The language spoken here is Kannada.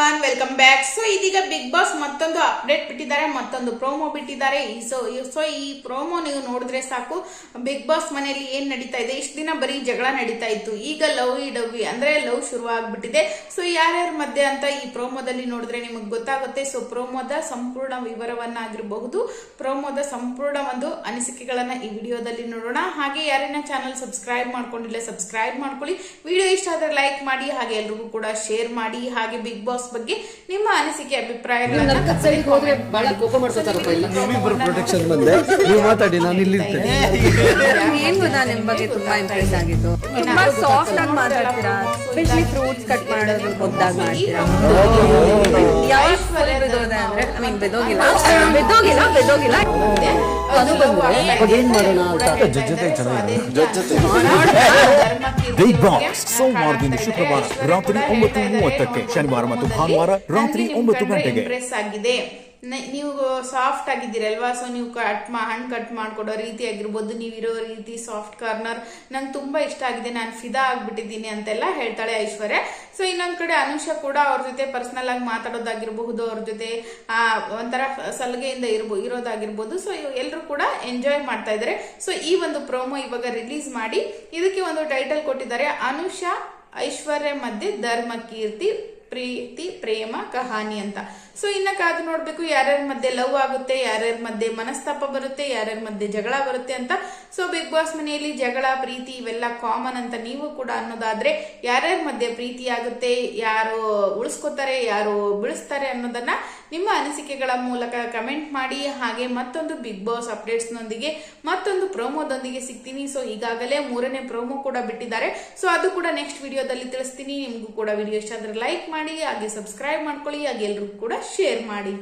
ಎವ್ರಿವಾನ್ ವೆಲ್ಕಮ್ ಬ್ಯಾಕ್ ಸೊ ಇದೀಗ ಬಿಗ್ ಬಾಸ್ ಮತ್ತೊಂದು ಅಪ್ಡೇಟ್ ಬಿಟ್ಟಿದ್ದಾರೆ, ಮತ್ತೊಂದು ಪ್ರೋಮೋ ಬಿಟ್ಟಿದ್ದಾರೆ. ಸೊ ಸೊ ಈ ಪ್ರೋಮೋ ನೀವು ನೋಡಿದ್ರೆ ಸಾಕು. ಬಿಗ್ ಬಾಸ್ ಮನೆಯಲ್ಲಿ ಏನ್ ನಡೀತಾ ಇದೆ? ಇಷ್ಟು ದಿನ ಬರೀ ಜಗಳ ನಡೀತಾ ಇತ್ತು. ಈಗ ಲವ್ ಡವಿ, ಅಂದ್ರೆ ಲವ್ ಶುರು ಆಗ್ಬಿಟ್ಟಿದೆ ಸೊ ಯಾರ್ಯಾರ ಮಧ್ಯೆ ಅಂತ ಈ ಪ್ರೋಮೋದಲ್ಲಿ ನೋಡಿದ್ರೆ ನಿಮಗೆ ಗೊತ್ತಾಗುತ್ತೆ. ಸೊ ಪ್ರೋಮೋದ ಸಂಪೂರ್ಣ ವಿವರವನ್ನಾಗಿರಬಹುದು. ಪ್ರೋಮೋದ ಸಂಪೂರ್ಣ ಒಂದು ಅನಿಸಿಕೆಗಳನ್ನ ಈ ವಿಡಿಯೋದಲ್ಲಿ ನೋಡೋಣ. ಹಾಗೆ ಯಾರನ್ನ ಚಾನಲ್ ಸಬ್ಸ್ಕ್ರೈಬ್ ಮಾಡ್ಕೊಂಡಿಲ್ಲ ಸಬ್ಸ್ಕ್ರೈಬ್ ಮಾಡ್ಕೊಳ್ಳಿ. ವಿಡಿಯೋ ಇಷ್ಟ ಆದ್ರೆ ಲೈಕ್ ಮಾಡಿ, ಹಾಗೆ ಎಲ್ರಿಗೂ ಕೂಡ ಶೇರ್ ಮಾಡಿ. ಹಾಗೆ ಬಿಗ್ ಬಾಸ್ ಬಗ್ಗೆ ನಿಮ್ಮ ಅನಿಸಿಕೆ ಅಭಿಪ್ರಾಯ ಹೋದ್ರೆ ಬಹಳ ಕೋಪ ಮಾಡ್ಕೊತಾರಪ್ಪ ಇಲ್ಲಿ. ನಿಮ್ಮಿಬ್ಬರು ಪ್ರೊಟೆಕ್ಷನ್ ಬಂದೆ. ನೀವು ಮಾತಾಡಿ ನಾನು ಇಲ್ಲಿರ್ತೇನೆ ಏನ್ ಗೊತ್ತಾ ನಿಮ್ ಬಗ್ಗೆ ತುಂಬಾ ಇಂಪ್ರೆಸ್ ಆಗಿತ್ತು ತುಂಬಾ ಸಾಫ್ಟ್ ಆಗಿ ಮಾತಾಡ್ತೀರಾ? ಫ್ರೂಟ್ಸ್ ಕಟ್ ಮಾಡೋದು ಮಾಡ್ತೀರಾ? ಅಂದ್ರೆ ಐ ಮೀನ್ ಅದು ಬಂದ್ರೆ ಅವಾಗ ಏನ್ ಮಾಡೋಣ ಅಂತ? ಜೊತೆ ಚೆನ್ನಾಗಿದೆ ಬಿಗ್ ಬಾಸ್ ಸೋಮವಾರದಿಂದ ಶುಕ್ರವಾರ ರಾತ್ರಿ ಒಂಬತ್ತು ಮೂವತ್ತಕ್ಕೆ ಶನಿವಾರ ಮತ್ತು ಭಾನುವಾರ ರಾತ್ರಿ ಒಂಬತ್ತು ಗಂಟೆಗೆ. ನೀವು ಸಾಫ್ಟ್ ಆಗಿದ್ದೀರಲ್ವಾ? ಸೊ ನೀವು ಕಟ್ ಮಾ ಹಣ್ಣು ಕಟ್ ಮಾಡಿಕೊಡೋ ರೀತಿ ಆಗಿರ್ಬೋದು. ನೀವಿರೋ ರೀತಿ ಸಾಫ್ಟ್ ಕಾರ್ನರ್ ನಂಗೆ ತುಂಬ ಇಷ್ಟ ಆಗಿದೆ. ನಾನು ಫಿದಾ ಆಗಿಬಿಟ್ಟಿದ್ದೀನಿ ಅಂತೆಲ್ಲ ಹೇಳ್ತಾಳೆ ಐಶ್ವರ್ಯ. ಸೊ ಇನ್ನೊಂದು ಕಡೆ ಅನುಷಾ ಕೂಡ ಅವ್ರ ಜೊತೆ ಪರ್ಸನಲ್ ಆಗಿ ಮಾತಾಡೋದಾಗಿರಬಹುದು. ಅವ್ರ ಜೊತೆ ಒಂಥರ ಸಲಿಗೆಯಿಂದ ಇರ್ಬೋ, ಇರೋದಾಗಿರ್ಬೋದು. ಸೊ ಎಲ್ಲರೂ ಕೂಡ ಎಂಜಾಯ್ ಮಾಡ್ತಾ ಇದ್ದಾರೆ ಸೊ ಈ ಒಂದು ಪ್ರೋಮೋ ಇವಾಗ ರಿಲೀಸ್ ಮಾಡಿ, ಇದಕ್ಕೆ ಒಂದು ಟೈಟಲ್ ಕೊಟ್ಟಿದ್ದಾರೆ ಅನುಷಾ ಐಶ್ವರ್ಯ ಮಧ್ಯೆ ಧರ್ಮ ಕೀರ್ತಿ. ಪ್ರೀತಿ, ಪ್ರೇಮ, ಕಹಾನಿ ಅಂತ. ಸೊ ಇನ್ನ ಕಾದು ನೋಡ್ಬೇಕು ಯಾರ್ಯಾರ ಮಧ್ಯೆ ಲವ್ ಆಗುತ್ತೆ, ಯಾರ್ಯಾರ ಮಧ್ಯೆ ಮನಸ್ತಾಪ ಬರುತ್ತೆ, ಯಾರ್ಯಾರ ಮಧ್ಯೆ ಜಗಳ ಬರುತ್ತೆ ಅಂತ. ಸೊ ಬಿಗ್ ಬಾಸ್ ಮನೆಯಲ್ಲಿ ಜಗಳ, ಪ್ರೀತಿ ಇವೆಲ್ಲ ಕಾಮನ್ ಅಂತ ನೀವು ಕೂಡ ಅನ್ನೋದಾದ್ರೆ ಯಾರ್ಯಾರ ಮಧ್ಯೆ ಪ್ರೀತಿ ಆಗುತ್ತೆ, ಯಾರು ಉಳಿಸ್ಕೋತಾರೆ, ಯಾರು ಬಿಳಿಸ್ತಾರೆ ಅನ್ನೋದನ್ನ ನಿಮ್ಮ ಅನಿಸಿಕೆಗಳ ಮೂಲಕ ಕಮೆಂಟ್ ಮಾಡಿ. ಹಾಗೆ ಮತ್ತೊಂದು ಬಿಗ್ ಬಾಸ್ ಅಪ್ಡೇಟ್ಸ್ ನೊಂದಿಗೆ ಮತ್ತೊಂದು ಪ್ರೋಮೋದೊಂದಿಗೆ ಸಿಗ್ತೀನಿ. ಸೊ ಈಗಾಗಲೇ ಮೂರನೇ ಪ್ರೋಮೋ ಕೂಡ ಬಿಟ್ಟಿದ್ದಾರೆ. ಸೊ ಅದು ಕೂಡ ನೆಕ್ಸ್ಟ್ ವಿಡಿಯೋದಲ್ಲಿ ತಿಳಿಸ್ತೀನಿ. ನಿಮಗೂ ಕೂಡ ವಿಡಿಯೋ ಇಷ್ಟ ಆದ್ರೆ ಲೈಕ್ ಮಾಡಿ ಹಾಗೆ ಸಬ್ಸ್ಕ್ರೈಬ್ ಮಾಡ್ಕೊಳ್ಳಿ ಹಾಗೆ ಎಲ್ರಿಗೂ ಕೂಡ ಶೇರ್ ಮಾಡಿ.